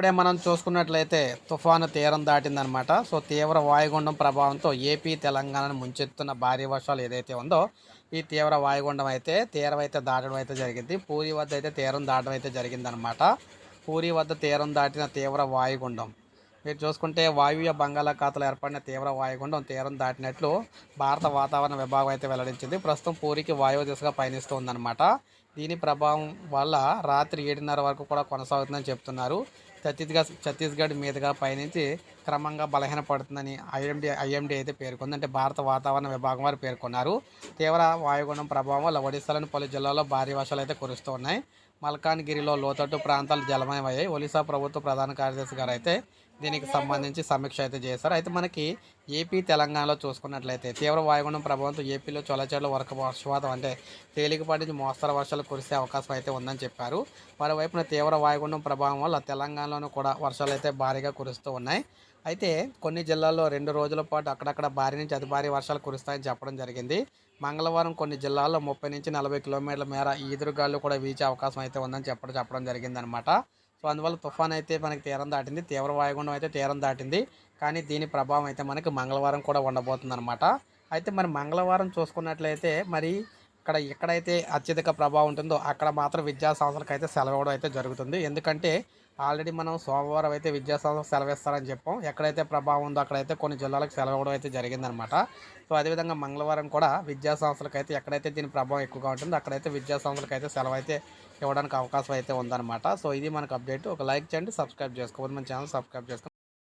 ఇప్పుడే మనం చూసుకున్నట్లయితే తుఫాను తీరం దాటిందనమాట. సో తీవ్ర వాయుగుండం ప్రభావంతో ఏపీ తెలంగాణను ముంచెత్తున్న భారీ వర్షాలు ఏదైతే ఉందో ఈ తీవ్ర వాయుగుండం అయితే తీరం అయితే దాటడం అయితే జరిగింది. పూరి వద్ద అయితే తీరం దాటడం అయితే జరిగిందనమాట. పూరి వద్ద తీరం దాటిన తీవ్ర వాయుగుండం. మీరు చూసుకుంటే వాయువ్య బంగాళాఖాతంలో ఏర్పడిన తీవ్ర వాయుగుండం తీరం దాటినట్లు భారత వాతావరణ విభాగం అయితే వెల్లడించింది. ప్రస్తుతం పూరికి వాయువు దిశగా పయనిస్తూ ఉందన్నమాట దీని ప్రభావం వల్ల రాత్రి ఏడున్నర వరకు కూడా కొనసాగుతుందని చెప్తున్నారు. ఛత్తీస్గఢ్ ఛత్తీస్గఢ్ మీదుగా పయనించి క్రమంగా బలహీనపడుతుందని ఐఎండి ఐఎండి అయితే పేర్కొంది. అంటే భారత వాతావరణ విభాగం వారు పేర్కొన్నారు. తీవ్ర వాయుగుణం ప్రభావం వల్ల ఒడిశాలోని పలు జిల్లాల్లో భారీ వర్షాలు అయితే కురుస్తూ ఉన్నాయి. మల్కాన్గిరిలో లోతట్టు ప్రాంతాలు జలమయమయ్యాయి. ఒడిశా ప్రభుత్వ ప్రధాన కార్యదర్శి గారు అయితే దీనికి సంబంధించి సమీక్ష అయితే చేశారు. అయితే మనకి ఏపీ తెలంగాణలో చూసుకున్నట్లయితే తీవ్ర వాయుగుండం ప్రభావంతో ఏపీలో చొలచెర్ల వరకు వర్షపాతం అంటే తేలికపాటి నుంచి మోస్తరు వర్షాలు కురిసే అవకాశం అయితే ఉందని చెప్పారు. మరోవైపున తీవ్ర వాయుగుండం ప్రభావం వల్ల తెలంగాణలోనూ కూడా వర్షాలు అయితే భారీగా కురుస్తూ ఉన్నాయి. అయితే కొన్ని జిల్లాల్లో రెండు రోజుల పాటు అక్కడక్కడ భారీ నుంచి అతి భారీ వర్షాలు కురుస్తాయని చెప్పడం జరిగింది. మంగళవారం కొన్ని జిల్లాల్లో ముప్పై నుంచి నలభై కిలోమీటర్ల మేర ఈదురుగాలు కూడా వీచే అవకాశం అయితే ఉందని చెప్పడం చెప్పడం జరిగిందనమాట సో అందువల్ల తుఫాన్ అయితే మనకి తీరం దాటింది. తీవ్ర వాయుగుండం అయితే తీరం దాటింది. కానీ దీని ప్రభావం అయితే మనకి మంగళవారం కూడా ఉండబోతుంది అనమాట అయితే మరి మంగళవారం చూసుకున్నట్లయితే మరి ఇక్కడ ఎక్కడైతే అత్యధిక ప్రభావం ఉంటుందో అక్కడ మాత్రం విద్యా సంస్థలకు అయితే సెలవు ఇవ్వడం అయితే జరుగుతుంది. ఎందుకంటే ఆల్రెడీ మనం సోమవారం అయితే విద్యా సంస్థలకు సెలవు ఇస్తారని చెప్పాం. ఎక్కడైతే ప్రభావం ఉందో అక్కడైతే కొన్ని జిల్లాలకు సెలవు అయితే జరిగిందనమాట. సో అదేవిధంగా మంగళవారం కూడా విద్యాసంస్థలకు అయితే ఎక్కడైతే దీని ప్రభావం ఎక్కువగా ఉంటుందో అక్కడైతే విద్యాసంస్థలకు అయితే సెలవు అయితే ఇవ్వడానికి అవకాశం అయితే ఉందన్నమాట సో ఇది మనకు అప్డేట్. ఒక లైక్ చేయండి సబ్స్క్రైబ్ చేసుకోవాలి మన ఛానల్ సబ్స్క్రైబ్ చేసుకోండి.